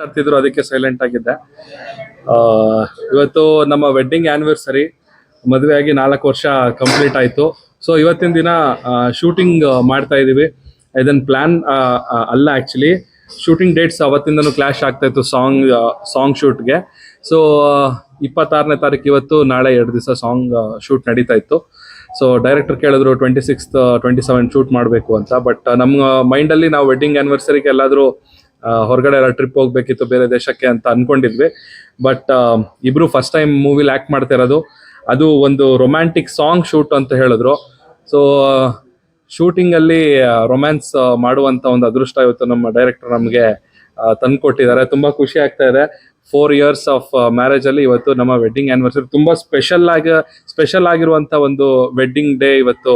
ಮಾತಾಡ್ತಿದ್ರು ಅದಕ್ಕೆ ಸೈಲೆಂಟ್ ಆಗಿದ್ದೆ. ಇವತ್ತು ನಮ್ಮ ವೆಡ್ಡಿಂಗ್ ಆ್ಯನಿವರ್ಸರಿ ಮದುವೆ ಆಗಿ ನಾಲ್ಕು ವರ್ಷ ಕಂಪ್ಲೀಟ್ ಆಯಿತು. ಸೊ ಇವತ್ತಿನ ದಿನ ಶೂಟಿಂಗ್ ಮಾಡ್ತಾ ಇದ್ದೀವಿ ಇದನ್ನ ಪ್ಲ್ಯಾನ್ ಅಲ್ಲ ಆ್ಯಕ್ಚುಲಿ ಶೂಟಿಂಗ್ ಡೇಟ್ಸ್ ಅವತ್ತಿಂದನೂ ಕ್ಲಾಶ್ ಆಗ್ತಾ ಇತ್ತು ಸಾಂಗ್ ಸಾಂಗ್ ಶೂಟ್ಗೆ ಸೊ ಇಪ್ಪತ್ತಾರನೇ ತಾರೀಕು ಇವತ್ತು ನಾಳೆ ಎರಡು ದಿವಸ ಸಾಂಗ್ ಶೂಟ್ ನಡೀತಾ ಇತ್ತು. ಸೊ ಡೈರೆಕ್ಟರ್ ಕೇಳಿದ್ರು twenty sixth twenty seven shoot ಮಾಡಬೇಕು ಅಂತ. ಬಟ್ ನಮ್ಮ ಮೈಂಡಲ್ಲಿ ನಾವು ವೆಡ್ಡಿಂಗ್ ಆ್ಯನಿವರ್ಸರಿಗೆ ಎಲ್ಲಾದರೂ ಹೊರಗಡೆ ಎಲ್ಲ ಟ್ರಿಪ್ ಹೋಗ್ಬೇಕಿತ್ತು ಬೇರೆ ದೇಶಕ್ಕೆ ಅಂತ ಅನ್ಕೊಂಡಿದ್ವಿ. ಬಟ್ ಇಬ್ರು ಫಸ್ಟ್ ಟೈಮ್ ಮೂವಿಲಿ ಆ್ಯಕ್ಟ್ ಮಾಡ್ತಾ ಇರೋದು. ಅದು ಒಂದು ರೊಮ್ಯಾಂಟಿಕ್ ಸಾಂಗ್ ಶೂಟ್ ಅಂತ ಹೇಳಿದ್ರು. ಸೊ ಶೂಟಿಂಗಲ್ಲಿ ರೊಮ್ಯಾನ್ಸ್ ಮಾಡುವಂತ ಒಂದು ಅದೃಷ್ಟ ಇವತ್ತು ನಮ್ಮ ಡೈರೆಕ್ಟರ್ ನಮಗೆ ತಂದುಕೊಟ್ಟಿದ್ದಾರೆ. ತುಂಬಾ ಖುಷಿ ಆಗ್ತಾ ಇದೆ. ಫೋರ್ ಇಯರ್ಸ್ ಆಫ್ ಮ್ಯಾರೇಜ್ ಅಲ್ಲಿ ಇವತ್ತು ನಮ್ಮ ವೆಡ್ಡಿಂಗ್ ಆ್ಯನಿವರ್ಸರಿ ತುಂಬಾ ಸ್ಪೆಷಲ್ ಆಗಿ ಸ್ಪೆಷಲ್ ಆಗಿರುವಂತ ಒಂದು ವೆಡ್ಡಿಂಗ್ ಡೇ ಇವತ್ತು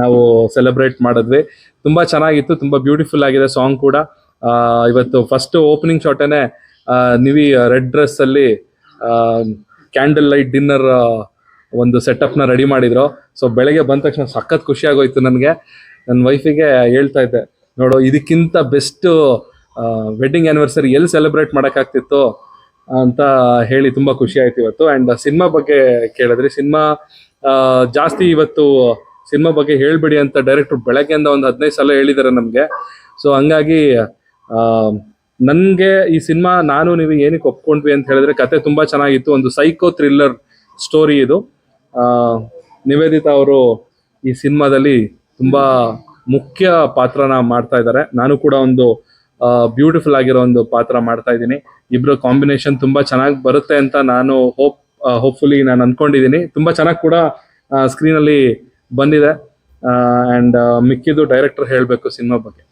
ನಾವು ಸೆಲೆಬ್ರೇಟ್ ಮಾಡಿದ್ವಿ. ತುಂಬಾ ಚೆನ್ನಾಗಿತ್ತು. ತುಂಬ ಬ್ಯೂಟಿಫುಲ್ ಆಗಿದೆ ಸಾಂಗ್ ಕೂಡ. ಇವತ್ತು ಫಸ್ಟ್ ಓಪನಿಂಗ್ ಶಾಟೇನೆ ನಿವಿ ರೆಡ್ ಡ್ರೆಸ್ ಅಲ್ಲಿ ಕ್ಯಾಂಡಲ್ ಲೈಟ್ ಡಿನ್ನರ್ ಒಂದು ಸೆಟಪ್ನ ರೆಡಿ ಮಾಡಿದ್ರು. ಸೊ ಬೆಳಗ್ಗೆ ಬಂದ ತಕ್ಷಣ ಸಖತ್ ಖುಷಿ ಆಗೋಯ್ತು ನನಗೆ. ನನ್ನ ವೈಫಿಗೆ ಹೇಳ್ತಾ ಇದ್ದೆ, ನೋಡು, ಇದಕ್ಕಿಂತ ಬೆಸ್ಟ್ ವೆಡ್ಡಿಂಗ್ ಆ್ಯನಿವರ್ಸರಿ ಎಲ್ಲಿ ಸೆಲೆಬ್ರೇಟ್ ಮಾಡೋಕ್ಕಾಗ್ತಿತ್ತು ಅಂತ ಹೇಳಿ ತುಂಬ ಖುಷಿ ಆಯ್ತು ಇವತ್ತು. ಆ್ಯಂಡ್ ಸಿನಿಮಾ ಬಗ್ಗೆ ಕೇಳಿದ್ರಿ ಸಿನಿಮಾ ಜಾಸ್ತಿ ಇವತ್ತು ಸಿನಿಮಾ ಬಗ್ಗೆ ಹೇಳಿಬಿಡಿ ಅಂತ ಡೈರೆಕ್ಟ್ರು ಬೆಳಗ್ಗೆಯಿಂದ ಒಂದು ಹದಿನೈದು ಸಲ ಹೇಳಿದ್ದಾರೆ ನಮಗೆ. ಸೊ ಹಂಗಾಗಿ ನನಗೆ ಈ ಸಿನಿಮಾ ನಾನು ನೀವು ಏನಕ್ಕೆ ಒಪ್ಕೊಂಡ್ವಿ ಅಂತ ಹೇಳಿದ್ರೆ ಕತೆ ತುಂಬಾ ಚೆನ್ನಾಗಿತ್ತು, ಒಂದು ಸೈಕೋ ಥ್ರಿಲ್ಲರ್ ಸ್ಟೋರಿ ಇದು. ನಿವೇದಿತಾ ಅವರು ಈ ಸಿನಿಮಾದಲ್ಲಿ ತುಂಬ ಮುಖ್ಯ ಪಾತ್ರನ ಮಾಡ್ತಾ ಇದ್ದಾರೆ. ನಾನು ಕೂಡ ಒಂದು ಬ್ಯೂಟಿಫುಲ್ ಆಗಿರೋ ಒಂದು ಪಾತ್ರ ಮಾಡ್ತಾ ಇದ್ದೀನಿ. ಇಬ್ರು ಕಾಂಬಿನೇಷನ್ ತುಂಬಾ ಚೆನ್ನಾಗಿ ಬರುತ್ತೆ ಅಂತ ನಾನು ಹೋಪ್ ಹೋಪ್ಫುಲಿ ನಾನು ಅನ್ಕೊಂಡಿದ್ದೀನಿ. ತುಂಬಾ ಚೆನ್ನಾಗಿ ಕೂಡ ಸ್ಕ್ರೀನಲ್ಲಿ ಬಂದಿದೆ. ಅಂಡ್ ಮಿಕ್ಕಿದ್ದು ಡೈರೆಕ್ಟರ್ ಹೇಳಬೇಕು ಸಿನಿಮಾ ಬಗ್ಗೆ.